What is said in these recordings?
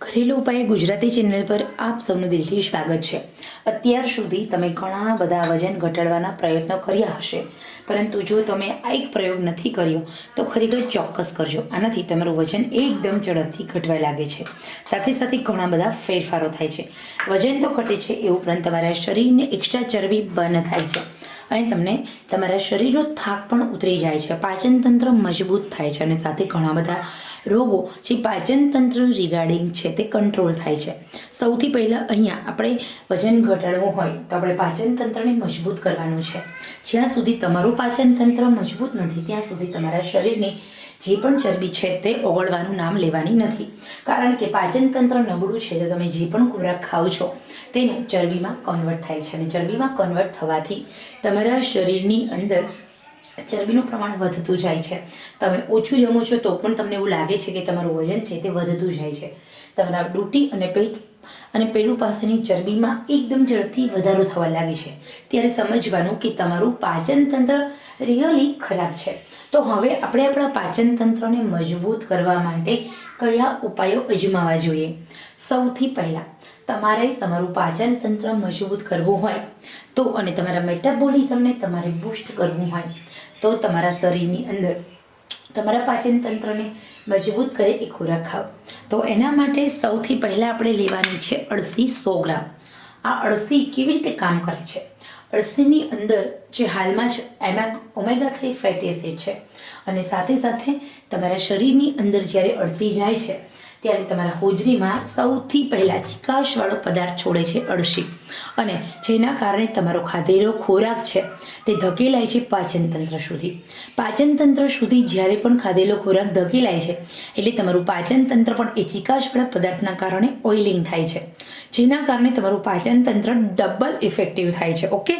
ઘરેલું ઉપાય ગુજરાતી ચેનલ પર આપ સૌનું દિલથી સ્વાગત છે. અત્યાર સુધી તમે ઘણા બધા વજન ઘટાડવાના પ્રયત્નો કર્યા હશે, પરંતુ જો તમે આ એક પ્રયોગ નથી કર્યો, તો ખરેખર ચોક્કસ કરજો. આનાથી તમારું વજન એકદમ ઝડપથી ઘટવા લાગે છે. સાથે સાથે ઘણા બધા ફેરફારો થાય છે. વજન તો ઘટે છે એ ઉપરાંત તમારા શરીરને એક્સ્ટ્રા ચરબી બર્ન થાય છે અને તમને તમારા શરીરનો થાક પણ ઉતરી જાય છે. પાચન તંત્ર મજબૂત થાય છે અને સાથે ઘણા બધા રોગો જે પાચન તંત્ર રિગાર્ડિંગ છે તે કંટ્રોલ થાય છે. સૌથી પહેલાં અહીંયા આપણે વજન ઘટાડવું હોય તો આપણે પાચન તંત્રને મજબૂત કરવાનું છે. જ્યાં સુધી તમારું પાચન તંત્ર મજબૂત નથી, ત્યાં સુધી તમારા શરીરની જે પણ ચરબી છે તે ઓગળવાનું નામ લેવાની નથી. કારણ કે પાચન તંત્ર નબળું છે તો તમે જે પણ ખોરાક ખાઓ છો, તેને ચરબીમાં કન્વર્ટ થાય છે અને ચરબીમાં કન્વર્ટ થવાથી તમારા શરીરની અંદર ચરબીનું પ્રમાણ વધતું જાય છે. તમે ઓછું જમો છો તો પણ તમને એવું લાગે છે કે તમારું વજન છે તે વધતું જાય છે. તમારા ડૂટી અને પેટ અને પેડું પાસેની ચરબીમાં એકદમ ઝડપથી વધારો થવા લાગે છે. ત્યારે સમજવાનું કે તમારું પાચન તંત્ર રિયલી ખરાબ છે. તો હવે આપણે આપણા પાચન તંત્રને મજબૂત કરવા માટે કયા ઉપાયો અજમાવવા જોઈએ? સૌથી પહેલાં તમારે તમારું પાચન તંત્ર મજબૂત કરવું હોય તો અને તમારા મેટાબોલિઝમને તમારે બૂસ્ટ કરવું હોય તો તમારા શરીરની અંદર તમારા પાચન તંત્રને મજબૂત કરે એ ખોરાક ખાવ. તો એના માટે સૌથી પહેલાં આપણે લેવાની છે અળસી સો ગ્રામ. આ અળસી કેવી રીતે કામ કરે છે? અળસીની અંદર જે હાલમાં જ એમાં ઓમેગા થ્રી ફેટી એસિડ છે અને સાથે સાથે તમારા શરીરની અંદર જ્યારે અળસી જાય છે ત્યારે તમારા હોજરીમાં સૌથી પહેલાં ચિકાશવાળો પદાર્થ છોડે છે અળસી. અને જેના કારણે તમારો ખાધેલો ખોરાક છે તે ધકેલાય છે પાચનતંત્ર સુધી. પાચન તંત્ર સુધી જ્યારે પણ ખાધેલો ખોરાક ધકેલાય છે, એટલે તમારું પાચન તંત્ર પણ એ ચિકાશવાળા પદાર્થના કારણે ઓઇલિંગ થાય છે. જેના કારણે તમારું પાચન તંત્ર ડબલ ઇફેક્ટિવ થાય છે, ઓકે?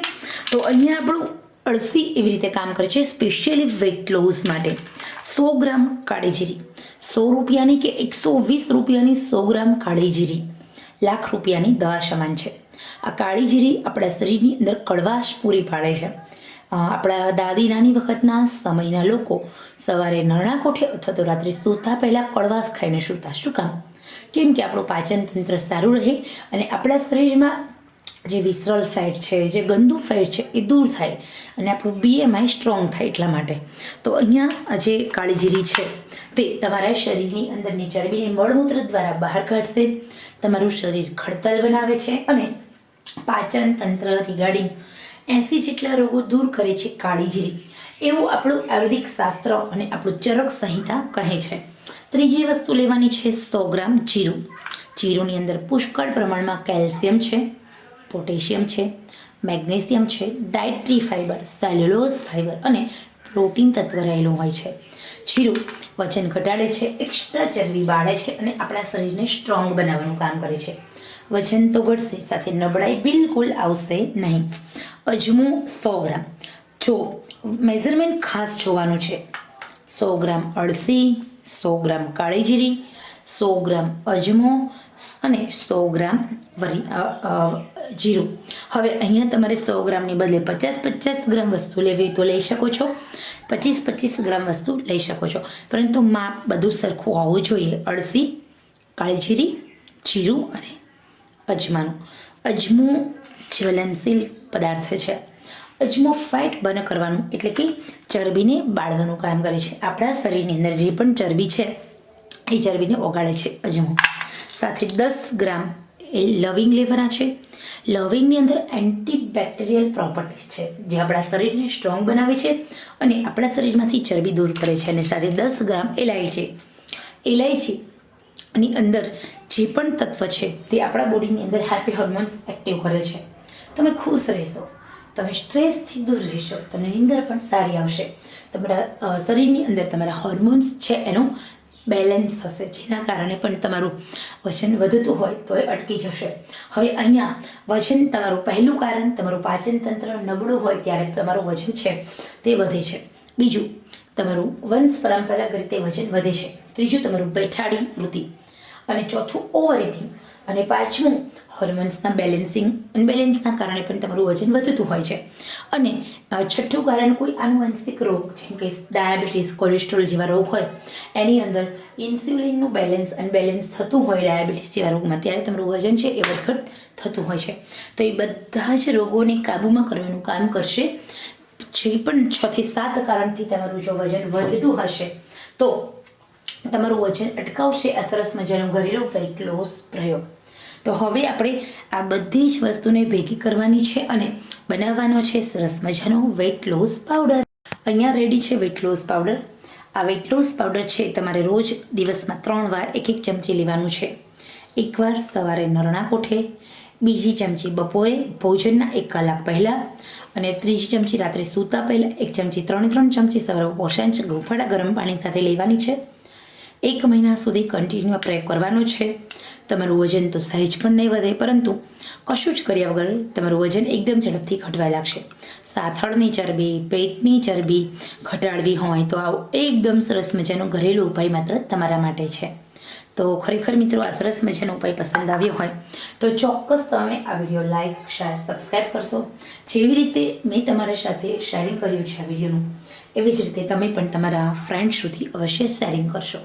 તો અહીંયા આપણું અળસી એવી રીતે કામ કરે છે, સ્પેશિયલી વેટ લોસ માટે. સો ગ્રામ કાળી જીરી સો રૂપિયાની કે એકસો વીસ રૂપિયાની સો ગ્રામ કાળી જીરી. લાખ રૂપિયાની દવા સમાન છે. આ કાળી જીરી આપણા શરીરની અંદર કડવાશ પૂરી પાડે છે. આપણા દાદી નાની વખતના સમયના લોકો સવારે નરણા કોઠે અથવા તો રાત્રે સૂતા પહેલાં કડવાશ ખાઈને સૂતા. શું કામ? કેમ કે આપણું પાચન તંત્ર સારું રહે અને આપણા શરીરમાં જે વિસરલ ફેટ છે, જે ગંદુ ફેટ છે, એ દૂર થાય અને આપણું બીએમઆઈ સ્ટ્રોંગ થાય એટલા માટે. તો અહીંયા જે કાળીજીરી છે, તે તમારા શરીરની અંદરની ચરબીને મળમૂત્ર દ્વારા બહાર કાઢશે, તમારું શરીર ખડતલ બનાવે છે અને પાચન તંત્ર રિગાર્ડિંગ એંસી જેટલા રોગો દૂર કરે છે કાળીજીરી. એવું આપણું આયુર્વેદિક શાસ્ત્ર અને આપણું ચરક સંહિતા કહે છે. ત્રીજી વસ્તુ લેવાની છે સો ગ્રામ જીરું. જીરુંની અંદર પુષ્કળ પ્રમાણમાં કેલ્શિયમ છે. પોટેશિયમ છે, મેગ્નેશિયમ છે, ડાયટ્રી ફાઇબર, સેલ્યુલોઝ ફાઇબર અને પ્રોટીન તત્વ રહેલું હોય છે. જીરું વજન ઘટાડે છે એક્સ્ટ્રા ચરબી બાળે છે અને આપણા શરીરને સ્ટ્રોંગ બનાવવાનું કામ કરે છે. વજન તો ઘટશે, સાથે નબળાઈ બિલકુલ આવશે નહીં. અજમો સો ગ્રામ. જો મેઝરમેન્ટ ખાસ જોવાનું છે. સો ગ્રામ અળસી, સો ગ્રામ કાળી જીરી સો ગ્રામ અજમો અને સો ગ્રામ વરી જીરું. હવે અહીંયા તમારે સો ગ્રામની બદલે પચાસ પચાસ ગ્રામ વસ્તુ લેવી તો લઈ શકો છો. પચીસ પચીસ ગ્રામ વસ્તુ લઈ શકો છો. પરંતુ માપ બધું સરખું હોવું જોઈએ. અળસી, કાળીજીરી, જીરું અને અજમાનું. અજમું જ્વલનશીલ પદાર્થ છે. અજમો ફેટ બર્ન કરવાનું એટલે કે ચરબીને બાળવાનું કામ કરે છે. આપણા શરીરની અંદર જે પણ ચરબી છે એ ચરબીને ઓગાળે છે અજમો સાથે દસ ગ્રામ એ લવિંગ લેવાના છે. લવિંગની અંદર એન્ટીબેક્ટેરિયલ પ્રોપર્ટીઝ છે, જે આપણા શરીરને સ્ટ્રોંગ બનાવે છે અને આપણા શરીરમાંથી ચરબી દૂર કરે છે. અને સાથે દસ ગ્રામ એલાયચી એલાયચી ની અંદર જે પણ તત્વ છે, તે આપણા બોડીની અંદર હેપી હોર્મોન્સ એક્ટિવ કરે છે. તમે ખુશ રહેશો. તમે સ્ટ્રેસથી દૂર રહેશો. તમને નીંદર પણ સારી આવશે. તમારા શરીરની અંદર તમારા હોર્મોન્સ છે એનું બેલેન્સ હશે. જેના કારણે પણ તમારું વજન વધતું હોય તો એ અટકી જશે. હવે અહીંયા વજન તમારું પહેલું કારણ, તમારું પાચન તંત્ર નબળું હોય ત્યારે તમારું વજન છે તે વધે છે. બીજું, તમારું વંશ પરંપરાગત રીતે વજન વધે છે. ત્રીજું, તમારું બેઠાડી વૃત્તિ. અને ચોથું ઓવર ઇટિંગ અને પાંચમું હોર્મોન્સના બેલેન્સિંગ અનબેલેન્સના કારણે પણ તમારું વજન વધતું હોય છે. અને છઠ્ઠું કારણ કોઈ આનુવંશિક રોગ, જેમ કે ડાયાબિટીસ કોલેસ્ટ્રોલ જેવા રોગ હોય, એની અંદર ઇન્સ્યુલિનનું બેલેન્સ અનબેલેન્સ થતું હોય ડાયાબિટીસ જેવા રોગમાં, ત્યારે તમારું વજન છે એ વધઘટ થતું હોય છે. તો એ બધા જ રોગોને કાબૂમાં કરવાનું કામ કરશે. જે પણ છથી સાત કારણથી તમારું જો વજન વધતું હશે, તો તમારું વજન અટકાવશે, આ સરસ મજાનો ઘરેલું વેઇટ લોસ પ્રયોગ તો હવે આપણે આ બધી જ વસ્તુને ભેગી કરવાની છે અને બનાવવાનો છે સરસ મજાનો વેઇટ લોસ પાવડર અહીંયા રેડી છે વેઇટ લોસ પાવડર આ વેઇટ લોસ પાવડર છે તમારે રોજ દિવસમાં ત્રણ વાર એક એક ચમચી લેવાનું છે. એકવાર સવારે નરણા કોઠે, બીજી ચમચી બપોરે ભોજનના એક કલાક પહેલાં અને ત્રીજી ચમચી રાત્રે સૂતા પહેલાં, એક ચમચી ત્રણ ત્રણ ચમચી સવારે પોષાંશ ગુફાડા ગરમ પાણી સાથે લેવાની છે. એક મહિના સુધી કન્ટિન્યુ પ્રયોગ કરવાનો છે. તમારું વજન તો સહેજ પણ નહીં વધે, પરંતુ કશું જ કર્યા વગર તમારું વજન એકદમ ઝડપથી ઘટવા લાગશે. સાથળની ચરબી, પેટની ચરબી ઘટાડવી હોય તો આવો એકદમ સરસ મજાનો ઘરેલું ઉપાય માત્ર તમારા માટે છે. તો ખરેખર મિત્રો, આ સરસ મજાનો ઉપાય પસંદ આવ્યો હોય તો ચોક્કસ તમે આ વીડિયો લાઈક, શેર સબસ્ક્રાઈબ કરશો. જેવી રીતે મેં તમારા સાથે શેરિંગ કર્યું છે આ વિડીયોનું, એવી જ રીતે તમે પણ તમારા ફ્રેન્ડ સુધી અવશ્ય શેરિંગ કરશો.